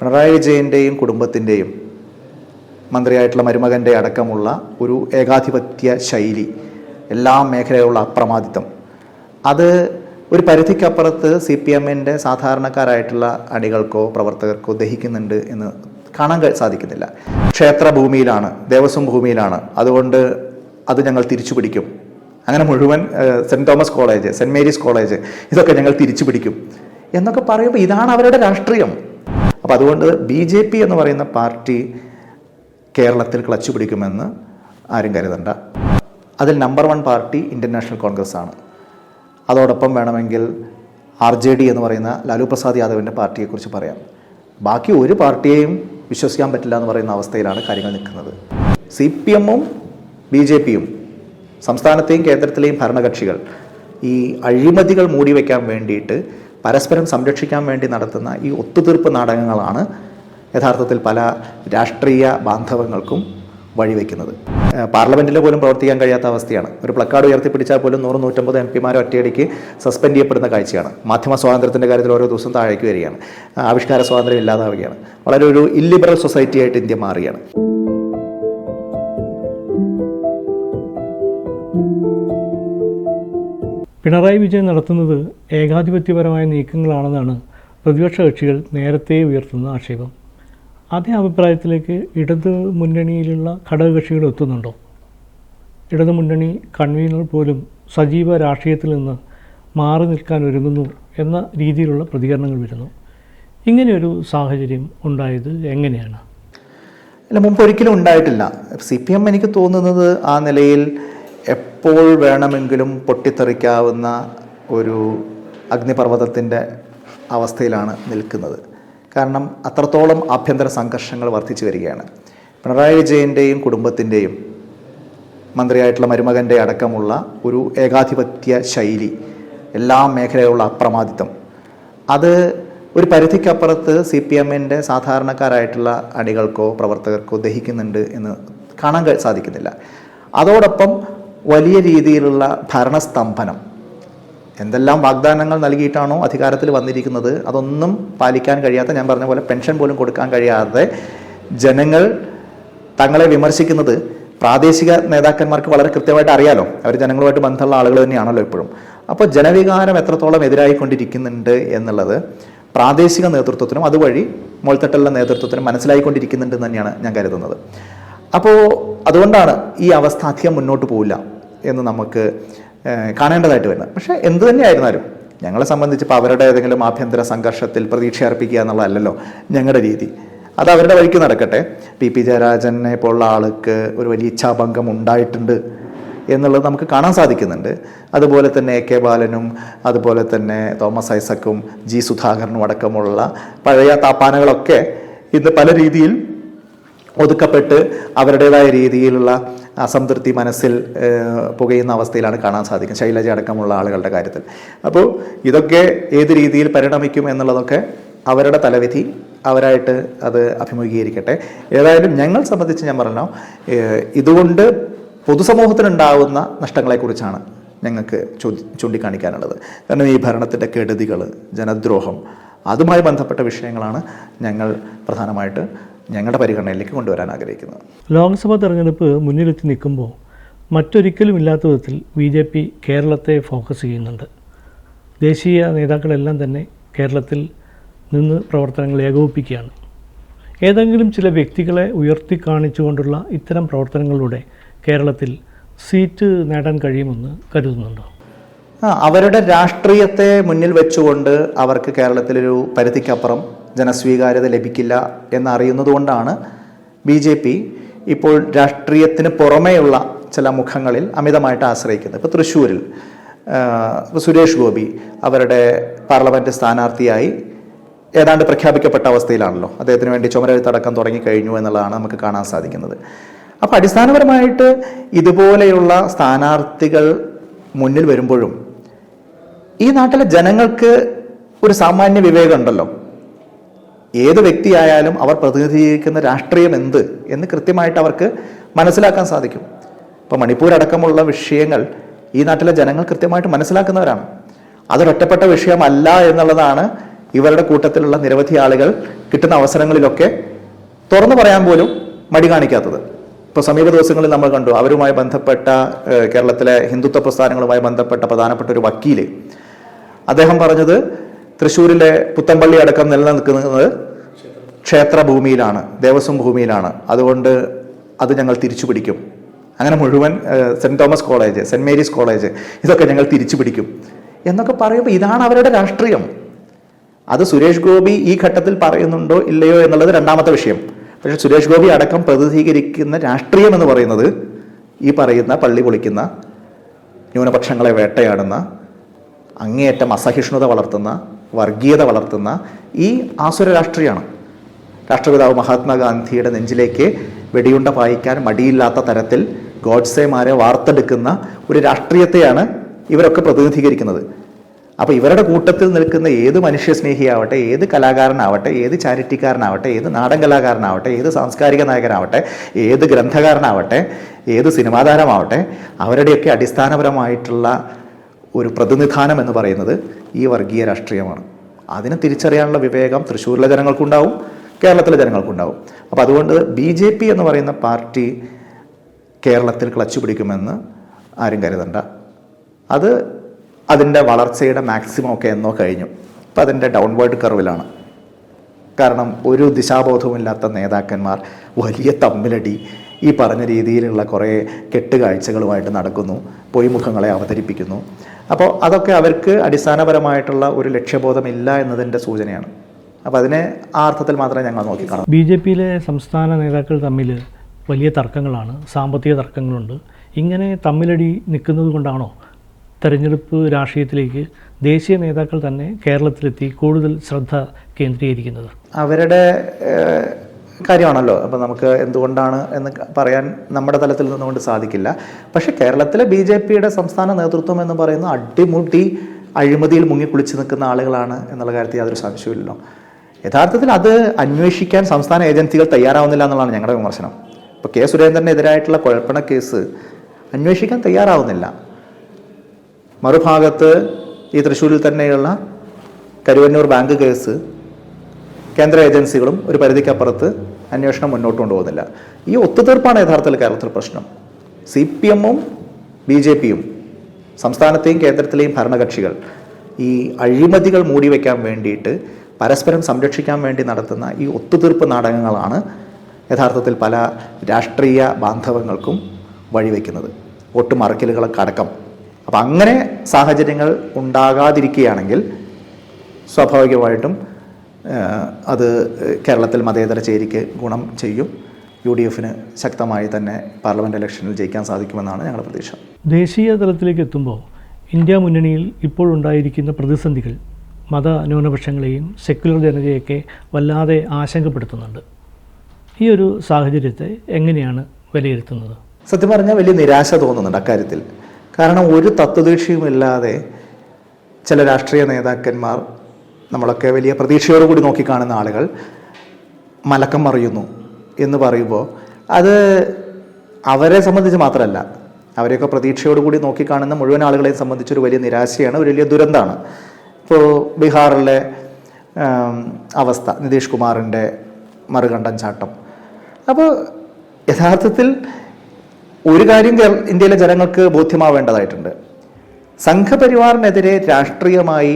പിണറായി വിജയന്റെയും കുടുംബത്തിന്റെയും മന്ത്രിയായിട്ടുള്ള മരുമകന്റെ അടക്കമുള്ള ഒരു ഏകാധിപത്യ ശൈലി എല്ലാ മേഖലയിലുള്ള അപ്രമാദിത്വം. അത് ഒരു പരിധിക്കപ്പുറത്ത് സി പി എമ്മിന്റെ സാധാരണക്കാരായിട്ടുള്ള അണികൾക്കോ പ്രവർത്തകർക്കോ ദഹിക്കുന്നുണ്ട് എന്ന് കാണാൻ സാധിക്കുന്നില്ല. ക്ഷേത്ര ഭൂമിയിലാണ് ദേവസ്വം ഭൂമിയിലാണ്. അതുകൊണ്ട് അത് ഞങ്ങൾ തിരിച്ചു പിടിക്കും അങ്ങനെ മുഴുവൻ saint saint Thomas college saint Mary's college ഇതൊക്കെ ഞങ്ങൾ തിരിച്ചു പിടിക്കും എന്നൊക്കെ പറയുമ്പോൾ ഇതാണ് അവരുടെ രാഷ്ട്രീയം. അപ്പോൾ അതുകൊണ്ട് ബി ജെ പി എന്ന് പറയുന്ന പാർട്ടി കേരളത്തിൽ ക്ലച്ച് പിടിക്കുമെന്ന് ആരും കരുതണ്ട. അതിൽ number one party Indian National Congress ആണ്. അതോടൊപ്പം വേണമെങ്കിൽ ആർ ജെ ഡി എന്ന് പറയുന്ന ലാലു പ്രസാദ് യാദവിന്റെ പാർട്ടിയെക്കുറിച്ച് പറയാം. ബാക്കി ഒരു പാർട്ടിയെയും വിശ്വസിക്കാൻ പറ്റില്ല എന്ന് പറയുന്ന അവസ്ഥയിലാണ് കാര്യങ്ങൾ നിൽക്കുന്നത്. സി പി എമ്മും ബി ജെ പിയും സംസ്ഥാനത്തെയും കേന്ദ്രത്തിലെയും ഭരണകക്ഷികൾ ഈ അഴിമതികൾ മൂടിവെക്കാൻ വേണ്ടിയിട്ട് പരസ്പരം സംരക്ഷിക്കാൻ വേണ്ടി നടത്തുന്ന ഈ ഒത്തുതീർപ്പ് നാടകങ്ങളാണ് യഥാർത്ഥത്തിൽ പല രാഷ്ട്രീയ ബാന്ധവങ്ങൾക്കും വഴിവെക്കുന്നത്. പാർലമെന്റിൽ പോലും പ്രവർത്തിക്കാൻ കഴിയാത്ത അവസ്ഥയാണ്. ഒരു പ്ലക്കാർഡ് ഉയർത്തിപ്പിടിച്ചാൽ പോലും നൂറ് നൂറ്റമ്പത് എം പിമാരെ ഒറ്റയടിക്ക് സസ്പെൻഡ് ചെയ്യപ്പെടുന്ന കാഴ്ചയാണ്. മാധ്യമ സ്വാതന്ത്ര്യത്തിന്റെ കാര്യത്തിൽ ഓരോ ദിവസം താഴേക്ക് വരികയാണ്. ആവിഷ്കാര സ്വാതന്ത്ര്യം ഇല്ലാതാവുകയാണ്. വളരെ ഒരു ഇല്ലിബറൽ സൊസൈറ്റി ആയിട്ട് ഇന്ത്യ മാറുകയാണ്. പിണറായി വിജയൻ നടത്തുന്നത് ഏകാധിപത്യപരമായ നീക്കങ്ങളാണെന്നാണ് പ്രതിപക്ഷ കക്ഷികൾ നേരത്തെ ഉയർത്തുന്ന ആക്ഷേപം. അതേ അഭിപ്രായത്തിലേക്ക് ഇടത് മുന്നണിയിലുള്ള ഘടകകക്ഷികൾ എത്തുന്നുണ്ടോ? ഇടതു മുന്നണി കൺവീനർ പോലും സജീവ രാഷ്ട്രീയത്തിൽ നിന്ന് മാറി നിൽക്കാൻ ഒരുങ്ങുന്നു എന്ന രീതിയിലുള്ള പ്രതികരണങ്ങൾ വരുന്നു. ഇങ്ങനെയൊരു സാഹചര്യം ഉണ്ടായത് എങ്ങനെയാണ്? അല്ല മുമ്പ് ഒരിക്കലും ഉണ്ടായിട്ടില്ല. സി പി എം എനിക്ക് തോന്നുന്നത് ആ നിലയിൽ എപ്പോൾ വേണമെങ്കിലും പൊട്ടിത്തെറിക്കാവുന്ന ഒരു അഗ്നിപർവതത്തിന്റെ അവസ്ഥയിലാണ് നിൽക്കുന്നത്. കാരണം അത്രത്തോളം ആഭ്യന്തര സംഘർഷങ്ങൾ വർദ്ധിച്ചു വരികയാണ്. പിണറായി വിജയന്റെയും കുടുംബത്തിന്റെയും മന്ത്രിയായിട്ടുള്ള മരുമകന്റെ അടക്കമുള്ള ഒരു ഏകാധിപത്യ ശൈലി എല്ലാ മേഖലയിലുള്ള അപ്രമാദിത്വം. അത് ഒരു പരിധിക്കപ്പുറത്ത് സി പി എമ്മിന്റെ സാധാരണക്കാരായിട്ടുള്ള അണികൾക്കോ പ്രവർത്തകർക്കോ ദഹിക്കുന്നുണ്ട് എന്ന് കാണാൻ സാധിക്കുന്നില്ല. അതോടൊപ്പം വലിയ രീതിയിലുള്ള ഭരണസ്തംഭനം. എന്തെല്ലാം വാഗ്ദാനങ്ങൾ നൽകിയിട്ടാണോ അധികാരത്തിൽ വന്നിരിക്കുന്നത്? അതൊന്നും പാലിക്കാൻ കഴിയാത്ത ഞാൻ പറഞ്ഞ പോലെ പെൻഷൻ പോലും കൊടുക്കാൻ കഴിയാതെ ജനങ്ങൾ തങ്ങളെ വിമർശിക്കുന്നത് പ്രാദേശിക നേതാക്കന്മാർക്ക് വളരെ കൃത്യമായിട്ട് അറിയാലോ. അവർ ജനങ്ങളുമായിട്ട് ബന്ധമുള്ള ആളുകൾ തന്നെയാണല്ലോ ഇപ്പോഴും. അപ്പോൾ ജനവികാരം എത്രത്തോളം എതിരായിക്കൊണ്ടിരിക്കുന്നുണ്ട് എന്നുള്ളത് പ്രാദേശിക നേതൃത്വത്തിനും അതുവഴി മുൾത്തട്ടുള്ള നേതൃത്വത്തിനും മനസ്സിലായിക്കൊണ്ടിരിക്കുന്നുണ്ട് തന്നെയാണ് ഞാൻ കരുതുന്നത്. അപ്പോൾ അതുകൊണ്ടാണ് ഈ അവസ്ഥ അധികം മുന്നോട്ട് പോവില്ല എന്ന് നമുക്ക് കാണേണ്ടതായിട്ട് വരുന്നത്. പക്ഷേ എന്ത് തന്നെയായിരുന്നാലും ഞങ്ങളെ സംബന്ധിച്ച് ഇപ്പോൾ അവരുടെ ഏതെങ്കിലും ആഭ്യന്തര സംഘർഷത്തിൽ പ്രതീക്ഷ അർപ്പിക്കുക എന്നുള്ളതല്ലല്ലോ ഞങ്ങളുടെ രീതി. അത് അവരുടെ വഴിക്ക് നടക്കട്ടെ. പി പി ജയരാജനെ പോലുള്ള ആൾക്ക് ഒരു വലിയ ഇച്ഛാഭംഗം ഉണ്ടായിട്ടുണ്ട് എന്നുള്ളത് നമുക്ക് കാണാൻ സാധിക്കുന്നുണ്ട്. അതുപോലെ തന്നെ എ കെ ബാലനും അതുപോലെ തന്നെ തോമസ് ഐസക്കും ജി സുധാകരനും അടക്കമുള്ള പഴയ താപ്പാനകളൊക്കെ ഇന്ന് പല രീതിയിൽ ഒതുക്കപ്പെട്ട് അവരുടേതായ രീതിയിലുള്ള അസംതൃപ്തി മനസ്സിൽ പുകയുന്ന അവസ്ഥയിലാണ് കാണാൻ സാധിക്കും ശൈലജ അടക്കമുള്ള ആളുകളുടെ കാര്യത്തിൽ. അപ്പോൾ ഇതൊക്കെ ഏത് രീതിയിൽ പരിണമിക്കും എന്നുള്ളതൊക്കെ അവരുടെ തലവിധി അവരായിട്ട് അത് അഭിമുഖീകരിക്കട്ടെ. ഏതായാലും ഞങ്ങൾ സംബന്ധിച്ച് ഞാൻ പറഞ്ഞോ ഇതുകൊണ്ട് പൊതുസമൂഹത്തിനുണ്ടാവുന്ന നഷ്ടങ്ങളെക്കുറിച്ചാണ് ഞങ്ങൾക്ക് ചൂണ്ടി ചൂണ്ടിക്കാണിക്കാനുള്ളത്. കാരണം ഈ ഭരണത്തിന്റെ കെടുതികൾ ജനദ്രോഹം അതുമായി ബന്ധപ്പെട്ട വിഷയങ്ങളാണ് ഞങ്ങൾ പ്രധാനമായിട്ട് ഞങ്ങളുടെ പരിഗണനയിലേക്ക് കൊണ്ടുവരാൻ ആഗ്രഹിക്കുന്നത് ലോക്സഭാ തെരഞ്ഞെടുപ്പ് മുന്നിലെത്തി നിൽക്കുമ്പോൾ മറ്റൊരിക്കലും ഇല്ലാത്ത വിധത്തിൽ ബി ജെ പി കേരളത്തെ ഫോക്കസ് ചെയ്യുന്നുണ്ട്. ദേശീയ നേതാക്കളെല്ലാം തന്നെ കേരളത്തിൽ നിന്ന് പ്രവർത്തനങ്ങൾ ഏകോപിപ്പിക്കുകയാണ്. ഏതെങ്കിലും ചില വ്യക്തികളെ ഉയർത്തി കാണിച്ചുകൊണ്ടുള്ള ഇത്തരം പ്രവർത്തനങ്ങളിലൂടെ കേരളത്തിൽ സീറ്റ് നേടാൻ കഴിയുമെന്ന് കരുതുന്നുണ്ടോ? ആ, അവരുടെ രാഷ്ട്രീയത്തെ മുന്നിൽ വെച്ചുകൊണ്ട് അവർക്ക് കേരളത്തിലൊരു പരിധിക്കപ്പുറം ജനസ്വീകാര്യത ലഭിക്കില്ല എന്നറിയുന്നതുകൊണ്ടാണ് ബി ജെ പി ഇപ്പോൾ രാഷ്ട്രീയത്തിന് പുറമേയുള്ള ചില മുഖങ്ങളിൽ അമിതമായിട്ട് ആശ്രയിക്കുന്നത്. ഇപ്പോൾ തൃശ്ശൂരിൽ ഇപ്പോൾ സുരേഷ് ഗോപി അവരുടെ പാർലമെന്റ് സ്ഥാനാർത്ഥിയായി ഏതാണ്ട് പ്രഖ്യാപിക്കപ്പെട്ട അവസ്ഥയിലാണല്ലോ. അദ്ദേഹത്തിന് വേണ്ടി ചുമരെഴുത്തടക്കം തുടങ്ങിക്കഴിഞ്ഞു എന്നുള്ളതാണ് നമുക്ക് കാണാൻ സാധിക്കുന്നത്. അപ്പോൾ അടിസ്ഥാനപരമായിട്ട് ഇതുപോലെയുള്ള സ്ഥാനാർത്ഥികൾ മുന്നിൽ വരുമ്പോഴും ഈ നാട്ടിലെ ജനങ്ങൾക്ക് ഒരു സാമാന്യ വിവേകം ഉണ്ടല്ലോ. ഏത് വ്യക്തിയായാലും അവർ പ്രതിനിധീകരിക്കുന്ന രാഷ്ട്രീയം എന്ത് എന്ന് കൃത്യമായിട്ട് അവർക്ക് മനസ്സിലാക്കാൻ സാധിക്കും. ഇപ്പോൾ മണിപ്പൂർ അടക്കമുള്ള വിഷയങ്ങൾ ഈ നാട്ടിലെ ജനങ്ങൾ കൃത്യമായിട്ട് മനസ്സിലാക്കുന്നവരാണ്. അതൊരൊറ്റപ്പെട്ട വിഷയമല്ല എന്നുള്ളതാണ് ഇവരുടെ കൂട്ടത്തിലുള്ള നിരവധി ആളുകൾ കിട്ടുന്ന അവസരങ്ങളിലൊക്കെ തുറന്നു പറയാൻ പോലും മടി കാണിക്കാത്തത്. ഇപ്പോൾ സമീപ ദിവസങ്ങളിൽ നമ്മൾ കണ്ടു അവരുമായി ബന്ധപ്പെട്ട കേരളത്തിലെ ഹിന്ദുത്വ പ്രസ്ഥാനങ്ങളുമായി ബന്ധപ്പെട്ട പ്രധാനപ്പെട്ട ഒരു വക്കീൽ. അദ്ദേഹം പറഞ്ഞത് തൃശ്ശൂരിലെ പുത്തമ്പള്ളി അടക്കം നിലനിൽക്കുന്നത് ക്ഷേത്രഭൂമിയിലാണ് ദേവസ്വം ഭൂമിയിലാണ്. അതുകൊണ്ട് അത് ഞങ്ങൾ തിരിച്ചു പിടിക്കും. അങ്ങനെ മുഴുവൻ saint Thomas college saint Mary's college ഇതൊക്കെ ഞങ്ങൾ തിരിച്ചു പിടിക്കും. എന്നൊക്കെ പറയുമ്പോൾ ഇതാണ് അവരുടെ രാഷ്ട്രീയം. അത് സുരേഷ് ഗോപി ഈ ഘട്ടത്തിൽ പറയുന്നുണ്ടോ ഇല്ലയോ എന്നുള്ളത് രണ്ടാമത്തെ വിഷയം. പക്ഷെ സുരേഷ് ഗോപി അടക്കം പ്രതിനിധീകരിക്കുന്ന രാഷ്ട്രീയം എന്ന് പറയുന്നത് ഈ പറയുന്ന പള്ളി പൊളിക്കുന്ന ന്യൂനപക്ഷങ്ങളെ വേട്ടയാടുന്ന അങ്ങേയറ്റം അസഹിഷ്ണുത വളർത്തുന്ന വർഗീയത വളർത്തുന്ന ഈ ആസുര രാഷ്ട്രീയമാണ് രാഷ്ട്രപിതാവ് മഹാത്മാഗാന്ധിയുടെ നെഞ്ചിലേക്ക് വെടിയുണ്ട പായിക്കാൻ മടിയില്ലാത്ത തരത്തിൽ ഗോഡ്സേമാരെ വാർത്തെടുക്കുന്ന ഒരു രാഷ്ട്രീയത്തെയാണ് ഇവരൊക്കെ പ്രതിനിധീകരിക്കുന്നത്. അപ്പോൾ ഇവരുടെ കൂട്ടത്തിൽ നിൽക്കുന്ന ഏത് മനുഷ്യസ്നേഹിയാവട്ടെ ഏത് കലാകാരനാവട്ടെ ഏത് ചാരിറ്റിക്കാരനാവട്ടെ ഏത് നാടൻ കലാകാരനാവട്ടെ ഏത് സാംസ്കാരിക നായകനാവട്ടെ ഏത് ഗ്രന്ഥകാരനാവട്ടെ ഏത് സിനിമാതാരമാവട്ടെ അവരുടെയൊക്കെ അടിസ്ഥാനപരമായിട്ടുള്ള ഒരു പ്രതിനിധാനം എന്ന് പറയുന്നത് ഈ വർഗീയ രാഷ്ട്രീയമാണ്. അതിനെ തിരിച്ചറിയാനുള്ള വിവേകം തൃശ്ശൂരിലെ ജനങ്ങൾക്കുണ്ടാവും കേരളത്തിലെ ജനങ്ങൾക്കുണ്ടാവും. അപ്പോൾ അതുകൊണ്ട് ബി ജെ പി എന്ന് പറയുന്ന പാർട്ടി കേരളത്തിൽ ക്ലച്ച് പിടിക്കുമെന്ന് ആരും കരുതണ്ട. അത് അതിന്റെ വളർച്ചയുടെ മാക്സിമം ഒക്കെ എന്നോ കഴിഞ്ഞു. ഇപ്പം അതിന്റെ ഡൗൺവേർഡ് കർവിലാണ് കാരണം ഒരു ദിശാബോധവുമില്ലാത്ത നേതാക്കന്മാർ വലിയ തമ്മിലടി ഈ പറഞ്ഞ രീതിയിലുള്ള കുറേ കെട്ടുകാഴ്ചകളുമായിട്ട് നടക്കുന്നു പൊയ്മുഖങ്ങളെ അവതരിപ്പിക്കുന്നു. അപ്പോൾ അതൊക്കെ അവർക്ക് അടിസ്ഥാനപരമായിട്ടുള്ള ഒരു ലക്ഷ്യബോധമില്ല എന്നതിന്റെ സൂചനയാണ്. അപ്പോൾ അതിനെ ആ അർത്ഥത്തിൽ മാത്രമേ ഞങ്ങൾ നോക്കിക്കാണൂ. ബി ജെ പിയിലെ സംസ്ഥാന നേതാക്കൾ തമ്മിൽ വലിയ തർക്കങ്ങളാണ് സാമ്പത്തിക തർക്കങ്ങളുണ്ട്. ഇങ്ങനെ തമ്മിലടി നിൽക്കുന്നത് കൊണ്ടാണോ തെരഞ്ഞെടുപ്പ് രാഷ്ട്രീയത്തിലേക്ക് ദേശീയ നേതാക്കൾ തന്നെ കേരളത്തിലെത്തി കൂടുതൽ ശ്രദ്ധ കേന്ദ്രീകരിക്കുന്നത്? അവരുടെ കാര്യമാണല്ലോ. അപ്പോൾ നമുക്ക് എന്തുകൊണ്ടാണ് എന്ന് പറയാൻ നമ്മുടെ തലത്തിൽ നിന്നുകൊണ്ട് സാധിക്കില്ല. പക്ഷേ കേരളത്തിലെ ബി ജെ പിയുടെ സംസ്ഥാന നേതൃത്വം എന്ന് പറയുന്ന അടിമുട്ടി അഴിമതിയിൽ മുങ്ങിക്കുളിച്ച് നിൽക്കുന്ന ആളുകളാണ് എന്നുള്ള കാര്യത്തിൽ യാതൊരു സംശയമില്ലല്ലോ യഥാർത്ഥത്തിൽ അത് അന്വേഷിക്കാൻ സംസ്ഥാന ഏജൻസികൾ തയ്യാറാവുന്നില്ല എന്നുള്ളതാണ് ഞങ്ങളുടെ വിമർശനം. ഇപ്പോൾ കെ സുരേന്ദ്രനെതിരായിട്ടുള്ള കുഴപ്പണ കേസ് അന്വേഷിക്കാൻ തയ്യാറാവുന്നില്ല. മറുഭാഗത്ത് ഈ തൃശ്ശൂരിൽ തന്നെയുള്ള കരുവന്നൂർ ബാങ്ക് കേസ് കേന്ദ്ര ഏജൻസികളും ഒരു പരിധിക്കപ്പുറത്ത് അന്വേഷണം മുന്നോട്ട് കൊണ്ടുപോകുന്നില്ല. ഈ ഒത്തുതീർപ്പാണ് യഥാർത്ഥത്തിൽ കേരളത്തിൽ പ്രശ്നം. സി പി എമ്മും ബി ജെ പിയും സംസ്ഥാനത്തെയും കേന്ദ്രത്തിലെയും ഭരണകക്ഷികൾ ഈ അഴിമതികൾ മൂടി മൂടിവെക്കാൻ വേണ്ടിയിട്ട് പരസ്പരം സംരക്ഷിക്കാൻ വേണ്ടി നടത്തുന്ന ഈ ഒത്തുതീർപ്പ് നാടകങ്ങളാണ് യഥാർത്ഥത്തിൽ പല രാഷ്ട്രീയ ബാന്ധവങ്ങൾക്കും വഴിവെക്കുന്നത്. വോട്ട് മറക്കലുകളൊക്കെ അടക്കം. അപ്പം അങ്ങനെ സാഹചര്യങ്ങൾ ഉണ്ടാകാതിരിക്കുകയാണെങ്കിൽ സ്വാഭാവികമായിട്ടും അത് കേരളത്തിൽ മതേതര ചേരിക്ക് ഗുണം ചെയ്യും. യു ഡി എഫിന് ശക്തമായി തന്നെ പാർലമെന്റ് ഇലക്ഷനിൽ ജയിക്കാൻ സാധിക്കുമെന്നാണ് ഞങ്ങളുടെ പ്രതീക്ഷ. ദേശീയ തലത്തിലേക്ക് എത്തുമ്പോൾ ഇന്ത്യ മുന്നണിയിൽ ഇപ്പോൾ ഉണ്ടായിരിക്കുന്ന പ്രതിസന്ധികൾ മത ന്യൂനപക്ഷങ്ങളെയും സെക്യുലർ ജനതയൊക്കെ വല്ലാതെ ആശങ്കപ്പെടുത്തുന്നുണ്ട്. ഈ ഒരു സാഹചര്യത്തെ എങ്ങനെയാണ് വിലയിരുത്തുന്നത്? സത്യം പറഞ്ഞാൽ വലിയ നിരാശ തോന്നുന്നുണ്ട് അക്കാര്യത്തിൽ. കാരണം ഒരു തത്വദീക്ഷയുമില്ലാതെ ചില രാഷ്ട്രീയ നേതാക്കന്മാർ നമ്മളൊക്കെ വലിയ പ്രതീക്ഷയോടുകൂടി നോക്കിക്കാണുന്ന ആളുകൾ മലക്കം മറിയുന്നു എന്ന് പറയുമ്പോൾ അത് അവരെ സംബന്ധിച്ച് മാത്രമല്ല അവരെയൊക്കെ പ്രതീക്ഷയോടുകൂടി നോക്കിക്കാണുന്ന മുഴുവൻ ആളുകളെയും സംബന്ധിച്ചൊരു വലിയ നിരാശയാണ് ഒരു വലിയ ദുരന്തമാണ്. ഇപ്പോൾ ബീഹാറിലെ അവസ്ഥ നിതീഷ് കുമാറിന്റെ മറുകണ്ഠൻ ചാട്ടം. അപ്പോൾ യഥാർത്ഥത്തിൽ ഒരു കാര്യം ഇന്ത്യയിലെ ജനങ്ങൾക്ക് ബോധ്യമാവേണ്ടതായിട്ടുണ്ട്. സംഘപരിവാറിനെതിരെ രാഷ്ട്രീയമായി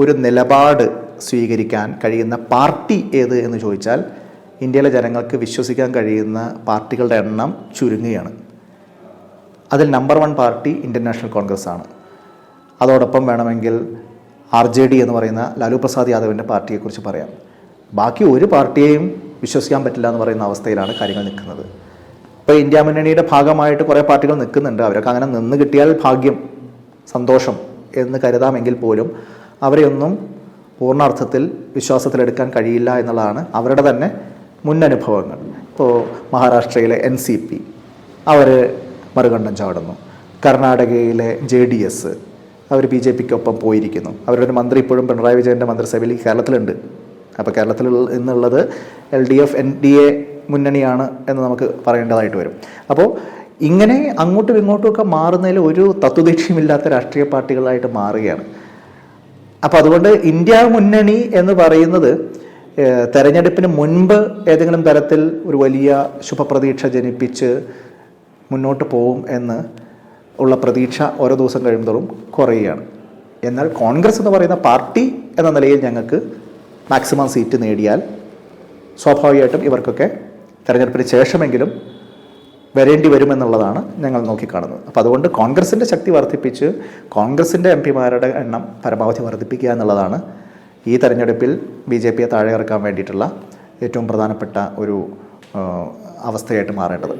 ഒരു നിലപാട് സ്വീകരിക്കാൻ കഴിയുന്ന പാർട്ടി ഏത് എന്ന് ചോദിച്ചാൽ ഇന്ത്യയിലെ ജനങ്ങൾക്ക് വിശ്വസിക്കാൻ കഴിയുന്ന പാർട്ടികളുടെ എണ്ണം ചുരുങ്ങുകയാണ്. അതിൽ number one party Indian National Congress ആണ്. അതോടൊപ്പം വേണമെങ്കിൽ ആർ ജെ ഡി എന്ന് പറയുന്ന ലാലു പ്രസാദ് യാദവിന്റെ പാർട്ടിയെക്കുറിച്ച് പറയാം. ബാക്കി ഒരു പാർട്ടിയെയും വിശ്വസിക്കാൻ പറ്റില്ല എന്ന് പറയുന്ന അവസ്ഥയിലാണ് കാര്യങ്ങൾ നിൽക്കുന്നത്. ഇപ്പോൾ ഇന്ത്യ മുന്നണിയുടെ ഭാഗമായിട്ട് കുറേ പാർട്ടികൾ നിൽക്കുന്നുണ്ട്. അവരൊക്കെ അങ്ങനെ നിന്ന് കിട്ടിയാൽ ഭാഗ്യം സന്തോഷം എന്ന് കരുതാമെങ്കിൽ പോലും അവരെയൊന്നും പൂർണാർത്ഥത്തിൽ വിശ്വാസത്തിലെടുക്കാൻ കഴിയില്ല എന്നുള്ളതാണ് അവരുടെ തന്നെ മുൻ അനുഭവങ്ങൾ ഇപ്പോൾ മഹാരാഷ്ട്രയിലെ എൻ സി പി അവർ മറുകണ്ഠം ചാടുന്നു. കർണാടകയിലെ ജെ ഡി എസ് അവർ ബി ജെ പിക്കൊപ്പം പോയിരിക്കുന്നു. അവരുടെ മന്ത്രി ഇപ്പോഴും പിണറായി വിജയന്റെ മന്ത്രിസഭയിൽ കേരളത്തിലുണ്ട്. അപ്പോൾ കേരളത്തിൽ എന്നുള്ളത് L D F N D A മുന്നണിയാണ് എന്ന് നമുക്ക് പറയേണ്ടതായിട്ട് വരും. അപ്പോൾ ഇങ്ങനെ അങ്ങോട്ടും ഇങ്ങോട്ടും ഒക്കെ മാറുന്നതിൽ ഒരു തത്വദീക്ഷയുമില്ലാത്ത രാഷ്ട്രീയ പാർട്ടികളായിട്ട് മാറുകയാണ്. അപ്പോൾ അതുകൊണ്ട് ഇന്ത്യ മുന്നണി എന്ന് പറയുന്നത് തെരഞ്ഞെടുപ്പിന് മുൻപ് ഏതെങ്കിലും തരത്തിൽ ഒരു വലിയ ശുഭപ്രതീക്ഷ ജനിപ്പിച്ച് മുന്നോട്ട് പോകും എന്ന് ഉള്ള പ്രതീക്ഷ ഓരോ ദിവസം കഴിയുമ്പോഴും കുറയുകയാണ്. എന്നാൽ കോൺഗ്രസ് എന്ന് പറയുന്ന പാർട്ടി എന്ന നിലയിൽ ഞങ്ങൾക്ക് മാക്സിമം സീറ്റ് നേടിയാൽ സ്വാഭാവികമായിട്ടും ഇവർക്കൊക്കെ തെരഞ്ഞെടുപ്പിന് ശേഷമെങ്കിലും വരേണ്ടി വരുമെന്നുള്ളതാണ് ഞങ്ങൾ നോക്കിക്കാണുന്നത്. അപ്പോൾ അതുകൊണ്ട് കോൺഗ്രസിന്റെ ശക്തി വർദ്ധിപ്പിച്ച് കോൺഗ്രസിന്റെ എം പിമാരുടെ എണ്ണം പരമാവധി വർദ്ധിപ്പിക്കുക എന്നുള്ളതാണ് ഈ തെരഞ്ഞെടുപ്പിൽ ബി ജെ പിയെ താഴെ ഇറക്കാൻ വേണ്ടിയിട്ടുള്ള ഏറ്റവും പ്രധാനപ്പെട്ട ഒരു അവസ്ഥയായിട്ട് മാറേണ്ടത്.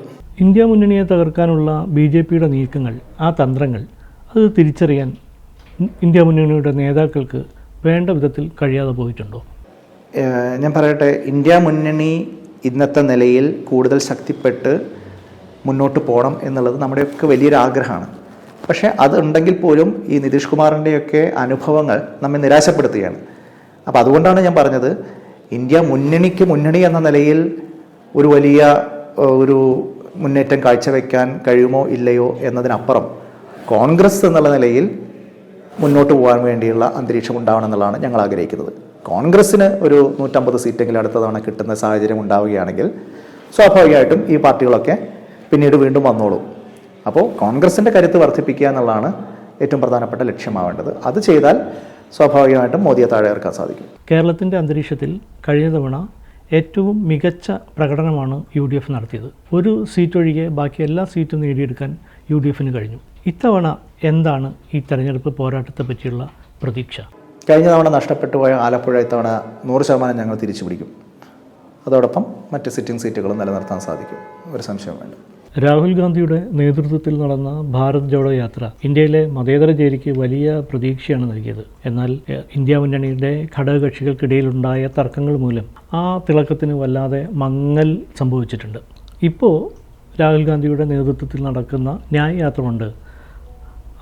ഇന്ത്യ മുന്നണിയെ തകർക്കാനുള്ള ബി ജെ പിയുടെ നീക്കങ്ങൾ ആ തന്ത്രങ്ങൾ അത് തിരിച്ചറിയാൻ ഇന്ത്യ മുന്നണിയുടെ നേതാക്കൾക്ക് വേണ്ട വിധത്തിൽ കഴിയാതെ പോയിട്ടുണ്ടോ? ഞാൻ പറയട്ടെ ഇന്ത്യ മുന്നണി ഇന്നത്തെ നിലയിൽ കൂടുതൽ ശക്തിപ്പെട്ട് മുന്നോട്ട് പോകണം എന്നുള്ളത് നമ്മുടെയൊക്കെ വലിയൊരു ആഗ്രഹമാണ്. പക്ഷേ അതുണ്ടെങ്കിൽ പോലും ഈ നിതീഷ് കുമാറിന്റെയൊക്കെ അനുഭവങ്ങൾ നമ്മെ നിരാശപ്പെടുത്തുകയാണ്. അപ്പോൾ അതുകൊണ്ടാണ് ഞാൻ പറഞ്ഞത് ഇന്ത്യ മുന്നണിക്ക് മുന്നണി എന്ന നിലയിൽ ഒരു വലിയ ഒരു മുന്നേറ്റം കാഴ്ചവെക്കാൻ കഴിയുമോ ഇല്ലയോ എന്നതിനപ്പുറം കോൺഗ്രസ് എന്നുള്ള നിലയിൽ മുന്നോട്ട് പോകാൻ വേണ്ടിയുള്ള അന്തരീക്ഷം ഉണ്ടാവണം എന്നുള്ളതാണ് ഞങ്ങൾ ആഗ്രഹിക്കുന്നത്. കോൺഗ്രസ്സിന് ഒരു നൂറ്റമ്പത് സീറ്റെങ്കിലും അടുത്ത തവണ കിട്ടുന്ന സാഹചര്യം ഉണ്ടാവുകയാണെങ്കിൽ സ്വാഭാവികമായിട്ടും ഈ പാർട്ടികളൊക്കെ പിന്നീട് വീണ്ടും വന്നോളും. അപ്പോൾ കോൺഗ്രസിന്റെ കരുത്ത് വർദ്ധിപ്പിക്കുക എന്നുള്ളതാണ് ഏറ്റവും പ്രധാനപ്പെട്ട ലക്ഷ്യമാവേണ്ടത്. അത് ചെയ്താൽ സ്വാഭാവികമായിട്ടും മോദിയെ താഴെ ഇറക്കാൻ സാധിക്കും. കേരളത്തിന്റെ അന്തരീക്ഷത്തിൽ കഴിഞ്ഞ തവണ ഏറ്റവും മികച്ച പ്രകടനമാണ് യു ഡി എഫ് നടത്തിയത്. ഒരു സീറ്റ് ഒഴികെ ബാക്കി എല്ലാ സീറ്റും നേടിയെടുക്കാൻ യു ഡി എഫിന് കഴിഞ്ഞു. ഇത്തവണ എന്താണ് ഈ തെരഞ്ഞെടുപ്പ് പോരാട്ടത്തെ പറ്റിയുള്ള പ്രതീക്ഷ? കഴിഞ്ഞ തവണ നഷ്ടപ്പെട്ടു പോയ ആലപ്പുഴ ഇത്തവണ നൂറ് ശതമാനം ഞങ്ങൾ തിരിച്ചു പിടിക്കും അതോടൊപ്പം മറ്റ് സിറ്റിംഗ് സീറ്റുകളും നിലനിർത്താൻ സാധിക്കും. ഒരു സംശയം വേണ്ട രാഹുൽ ഗാന്ധിയുടെ നേതൃത്വത്തിൽ നടന്ന ഭാരത് ജോഡോ യാത്ര ഇന്ത്യയിലെ മതേതര ചേരിക്ക് വലിയ പ്രതീക്ഷയാണ് നൽകിയത്. എന്നാൽ ഇന്ത്യ മുന്നണിയുടെ ഘടകകക്ഷികൾക്കിടയിലുണ്ടായ തർക്കങ്ങൾ മൂലം ആ തിളക്കത്തിന് വല്ലാതെ മങ്ങൽ സംഭവിച്ചിട്ടുണ്ട്. ഇപ്പോൾ രാഹുൽ ഗാന്ധിയുടെ നേതൃത്വത്തിൽ നടക്കുന്ന ന്യായ യാത്ര കൊണ്ട്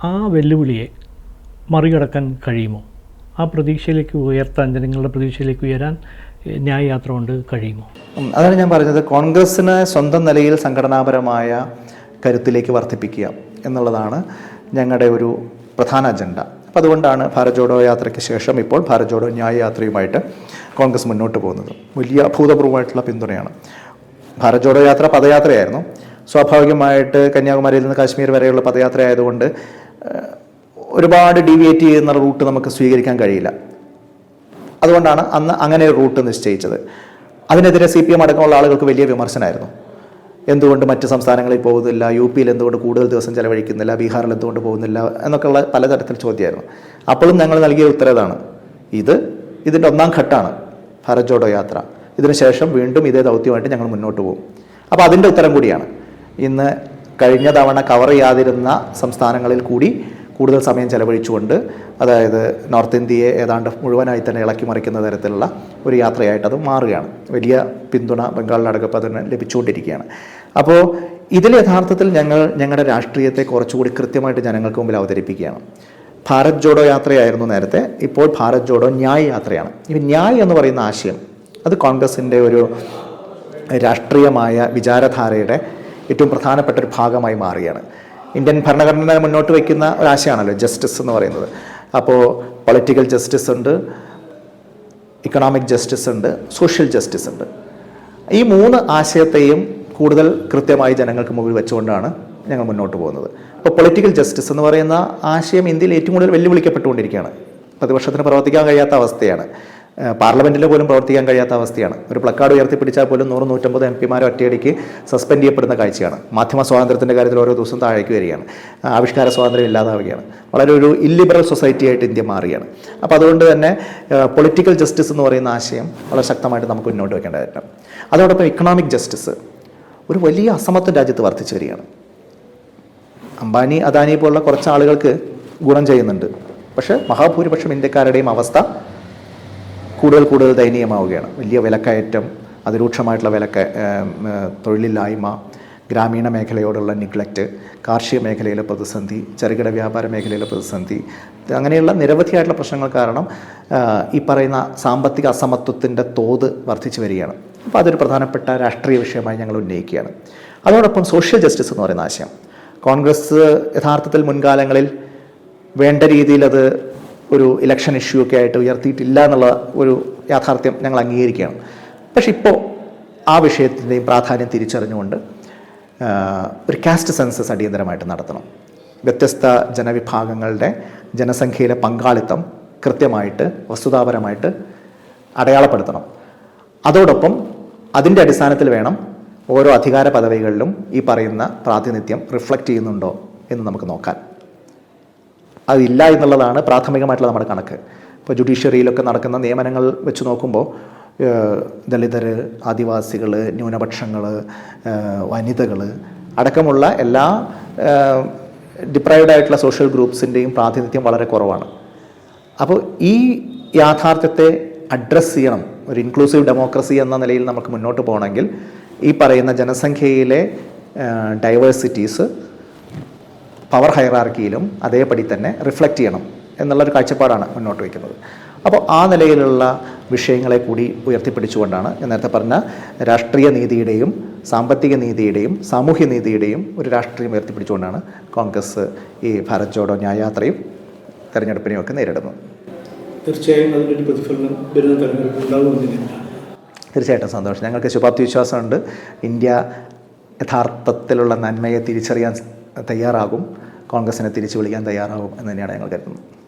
ആ വെല്ലുവിളിയെ മറികടക്കാൻ കഴിയുമോ? ആ പ്രതീക്ഷയിലേക്ക് ഉയർത്താൻ ജനങ്ങളുടെ പ്രതീക്ഷയിലേക്ക് ഉയരാൻ എഹ്, ന്യായ യാത്ര കൊണ്ട് കഴിയുമോ അതാണ് ഞാൻ പറഞ്ഞത്. കോൺഗ്രസ്സിന് സ്വന്തം നിലയിൽ സംഘടനാപരമായ കരുത്തിലേക്ക് വർദ്ധിപ്പിക്കുക എന്നുള്ളതാണ് ഞങ്ങളുടെ ഒരു പ്രധാന അജണ്ട. അപ്പോൾ അതുകൊണ്ടാണ് ഭാരത് ജോഡോ യാത്രയ്ക്ക് ശേഷം ഇപ്പോൾ ഭാരത് ജോഡോ ന്യായ യാത്രയുമായിട്ട് കോൺഗ്രസ് മുന്നോട്ട് പോകുന്നത്. വലിയ അഭൂതപൂർവമായിട്ടുള്ള പിന്തുണയാണ്. ഭാരത് ജോഡോ യാത്ര പദയാത്രയായിരുന്നു. സ്വാഭാവികമായിട്ട് കന്യാകുമാരിയിൽ നിന്ന് കാശ്മീർ വരെയുള്ള പദയാത്ര ആയതുകൊണ്ട് ഒരുപാട് ഡീവിയേറ്റ് ചെയ്യുന്ന റൂട്ട് നമുക്ക് സ്വീകരിക്കാൻ കഴിയില്ല. അതുകൊണ്ടാണ് അന്ന് അങ്ങനെ ഒരു റൂട്ട് നിശ്ചയിച്ചത്. അതിനെതിരെ സി പി എം അടക്കമുള്ള ആളുകൾക്ക് വലിയ വിമർശനമായിരുന്നു. എന്തുകൊണ്ട് മറ്റ് സംസ്ഥാനങ്ങളിൽ പോകുന്നില്ല? യു പിയിൽ എന്തുകൊണ്ട് കൂടുതൽ ദിവസം ചെലവഴിക്കുന്നില്ല? ബീഹാറിൽ എന്തുകൊണ്ട് പോകുന്നില്ല? എന്നൊക്കെയുള്ള പലതരത്തിൽ ചോദ്യമായിരുന്നു. അപ്പോഴും ഞങ്ങൾ നൽകിയ ഉത്തരവാണ് ഇത് ഇതിന്റെ ഒന്നാം ഘട്ടമാണ് ഭാരത് ജോഡോ യാത്ര. ഇതിനുശേഷം വീണ്ടും ഇതേ ദൗത്യമായിട്ട് ഞങ്ങൾ മുന്നോട്ട് പോകും. അപ്പോൾ അതിന്റെ ഉത്തരം കൂടിയാണ്. ഇന്ന് കഴിഞ്ഞ തവണ കവർ ചെയ്യാതിരുന്ന സംസ്ഥാനങ്ങളിൽ കൂടി കൂടുതൽ സമയം ചെലവഴിച്ചുകൊണ്ട് അതായത് നോർത്ത് ഇന്ത്യയെ ഏതാണ്ട് മുഴുവനായി തന്നെ ഇളക്കി മറിക്കുന്ന തരത്തിലുള്ള ഒരു യാത്രയായിട്ട് അത് മാറുകയാണ്. വലിയ പിന്തുണ ബംഗാളിലടക്കം അതിന് ലഭിച്ചുകൊണ്ടിരിക്കുകയാണ്. അപ്പോൾ ഇതിൽ യഥാർത്ഥത്തിൽ ഞങ്ങൾ ഞങ്ങളുടെ രാഷ്ട്രീയത്തെ കുറച്ചുകൂടി കൃത്യമായിട്ട് ജനങ്ങൾക്ക് മുമ്പിൽ അവതരിപ്പിക്കുകയാണ്. ഭാരത് ജോഡോ യാത്രയായിരുന്നു നേരത്തെ ഇപ്പോൾ ഭാരത് ജോഡോ ന്യായ് യാത്രയാണ്. ഈ ന്യായ് എന്ന് പറയുന്ന ആശയം അത് കോൺഗ്രസിന്റെ ഒരു രാഷ്ട്രീയമായ വിചാരധാരയുടെ ഏറ്റവും പ്രധാനപ്പെട്ട ഒരു ഭാഗമായി മാറുകയാണ്. ഇന്ത്യൻ ഭരണഘടന മുന്നോട്ട് വയ്ക്കുന്ന ഒരാശയമാണല്ലോ ജസ്റ്റിസ് എന്ന് പറയുന്നത്. അപ്പോൾ പൊളിറ്റിക്കൽ ജസ്റ്റിസ് ഉണ്ട് ഇക്കണോമിക് ജസ്റ്റിസ് ഉണ്ട് സോഷ്യൽ ജസ്റ്റിസ് ഉണ്ട്. ഈ മൂന്ന് ആശയത്തെയും കൂടുതൽ കൃത്യമായി ജനങ്ങൾക്ക് മുമ്പിൽ വെച്ചുകൊണ്ടാണ് ഞങ്ങൾ മുന്നോട്ട് പോകുന്നത്. അപ്പോൾ പൊളിറ്റിക്കൽ ജസ്റ്റിസ് എന്ന് പറയുന്ന ആശയം ഇന്ത്യയിൽ ഏറ്റവും കൂടുതൽ വെല്ലുവിളിക്കപ്പെട്ടുകൊണ്ടിരിക്കുകയാണ്. പ്രതിപക്ഷത്തിന് പ്രവർത്തിക്കാൻ കഴിയാത്ത അവസ്ഥയാണ്. പാർലമെന്റിൽ പോലും പ്രവർത്തിക്കാൻ കഴിയാത്ത അവസ്ഥയാണ്. ഒരു പ്ലക്കാർഡ് ഉയർത്തിപ്പിടിച്ചാൽ പോലും നൂറ് നൂറ്റമ്പത് എം പിമാരെ ഒറ്റയടിക്ക് സസ്പെൻഡ് ചെയ്യപ്പെടുന്ന കാഴ്ചയാണ്. മാധ്യമ സ്വാതന്ത്ര്യത്തിന്റെ കാര്യത്തിൽ ഓരോ ദിവസം താഴേക്ക് വരികയാണ്. ആവിഷ്കാര സ്വാതന്ത്ര്യം ഇല്ലാതാവുകയാണ്. വളരെ ഒരു ഇല്ലിബറൽ സൊസൈറ്റി ആയിട്ട് ഇന്ത്യ മാറുകയാണ്. അപ്പോൾ അതുകൊണ്ട് തന്നെ പൊളിറ്റിക്കൽ ജസ്റ്റിസ് എന്ന് പറയുന്ന ആശയം വളരെ ശക്തമായിട്ട് നമുക്ക് മുന്നോട്ട് വെക്കേണ്ടതായിട്ടുണ്ട് അതോടൊപ്പം ഇക്കണോമിക് ജസ്റ്റിസ് ഒരു വലിയ അസമത്വം രാജ്യത്ത് വർദ്ധിച്ചു വരികയാണ്. അംബാനി അദാനി പോലുള്ള കുറച്ച് ആളുകൾക്ക് ഗുണം ചെയ്യുന്നുണ്ട്. പക്ഷേ മഹാഭൂരിപക്ഷം ഇന്ത്യക്കാരുടെയും അവസ്ഥ കൂടുതൽ കൂടുതൽ ദയനീയമാവുകയാണ്. വലിയ വിലക്കയറ്റം അതിരൂക്ഷമായിട്ടുള്ള വിലക്ക തൊഴിലില്ലായ്മ ഗ്രാമീണ മേഖലയോടുള്ള നിഗ്ലക്റ്റ് കാർഷിക മേഖലയിലെ പ്രതിസന്ധി ചെറുകിട വ്യാപാര മേഖലയിലെ പ്രതിസന്ധി അങ്ങനെയുള്ള നിരവധിയായിട്ടുള്ള പ്രശ്നങ്ങൾ കാരണം ഈ പറയുന്ന സാമ്പത്തിക അസമത്വത്തിന്റെ തോത് വർദ്ധിച്ചു വരികയാണ്. അപ്പോൾ അതൊരു പ്രധാനപ്പെട്ട രാഷ്ട്രീയ വിഷയമായി ഞങ്ങൾ ഉന്നയിക്കുകയാണ്. അതോടൊപ്പം സോഷ്യൽ ജസ്റ്റിസ് എന്ന് പറയുന്ന ആശയം. കോൺഗ്രസ് യഥാർത്ഥത്തിൽ മുൻകാലങ്ങളിൽ വേണ്ട രീതിയിൽ അത് ഒരു ഇലക്ഷൻ ഇഷ്യൂ ഒക്കെ ആയിട്ട് ഉയർത്തിയിട്ടില്ല എന്നുള്ള ഒരു യാഥാർത്ഥ്യം ഞങ്ങൾ അംഗീകരിക്കുകയാണ്. പക്ഷെ ഇപ്പോൾ ആ വിഷയത്തിന്റെയും പ്രാധാന്യം തിരിച്ചറിഞ്ഞുകൊണ്ട് ഒരു കാസ്റ്റ് സെൻസസ് അടിയന്തരമായിട്ട് നടത്തണം. വ്യത്യസ്ത ജനവിഭാഗങ്ങളുടെ ജനസംഖ്യയിലെ പങ്കാളിത്തം കൃത്യമായിട്ട് വസ്തുതാപരമായിട്ട് അടയാളപ്പെടുത്തണം. അതോടൊപ്പം അതിന്റെ അടിസ്ഥാനത്തിൽ വേണം ഓരോ അധികാര പദവികളിലും ഈ പറയുന്ന പ്രാതിനിധ്യം റിഫ്ലക്റ്റ് ചെയ്യുന്നുണ്ടോ എന്ന് നമുക്ക് നോക്കാൻ. അതില്ല എന്നുള്ളതാണ് പ്രാഥമികമായിട്ടുള്ള നമ്മുടെ കണക്ക്. ഇപ്പോൾ ജുഡീഷ്യറിയിലൊക്കെ നടക്കുന്ന നിയമനങ്ങൾ വെച്ച് നോക്കുമ്പോൾ ദളിതർ ആദിവാസികൾ ന്യൂനപക്ഷങ്ങൾ വനിതകൾ അടക്കമുള്ള എല്ലാ ഡിപ്രൈവ്ഡ് ആയിട്ടുള്ള സോഷ്യൽ ഗ്രൂപ്പ്സിന്റെയും പ്രാതിനിധ്യം വളരെ കുറവാണ്. അപ്പോൾ ഈ യാഥാർത്ഥ്യത്തെ അഡ്രസ്സ് ചെയ്യണം. ഒരു ഇൻക്ലൂസീവ് ഡെമോക്രസി എന്ന നിലയിൽ നമുക്ക് മുന്നോട്ട് പോകണമെങ്കിൽ ഈ പറയുന്ന ജനസംഖ്യയിലെ ഡൈവേഴ്സിറ്റീസ് പവർ ഹൈറാർക്കിയിലും അതേപടി തന്നെ റിഫ്ലക്റ്റ് ചെയ്യണം എന്നുള്ളൊരു കാഴ്ചപ്പാടാണ് മുന്നോട്ട് വയ്ക്കുന്നത്. അപ്പോൾ ആ നിലയിലുള്ള വിഷയങ്ങളെ കൂടി ഉയർത്തിപ്പിടിച്ചുകൊണ്ടാണ് ഞാൻ നേരത്തെ പറഞ്ഞ രാഷ്ട്രീയ നീതിയുടെയും സാമ്പത്തിക നീതിയുടെയും സാമൂഹ്യ നീതിയുടെയും ഒരു രാഷ്ട്രീയം ഉയർത്തിപ്പിടിച്ചുകൊണ്ടാണ് കോൺഗ്രസ് ഈ ഭാരത് ജോഡോ ന്യായയാത്രയും തെരഞ്ഞെടുപ്പിനെയും ഒക്കെ നേരിടുന്നത്. തീർച്ചയായും പ്രതിഫലനം വരുന്ന തെരഞ്ഞെടുപ്പ് ഉണ്ടാകുമെന്ന് തന്നെയാണ്. തീർച്ചയായിട്ടും സന്തോഷം. ഞങ്ങൾക്ക് ശുഭാപ്തി വിശ്വാസമുണ്ട്. ഇന്ത്യ യഥാർത്ഥത്തിലുള്ള നന്മയെ തിരിച്ചറിയാൻ തയ്യാറാകും. കോൺഗ്രസിനെ തിരിച്ചു വിളിക്കാൻ തയ്യാറാകും എന്ന് തന്നെയാണ് ഞങ്ങൾ കരുതുന്നത്.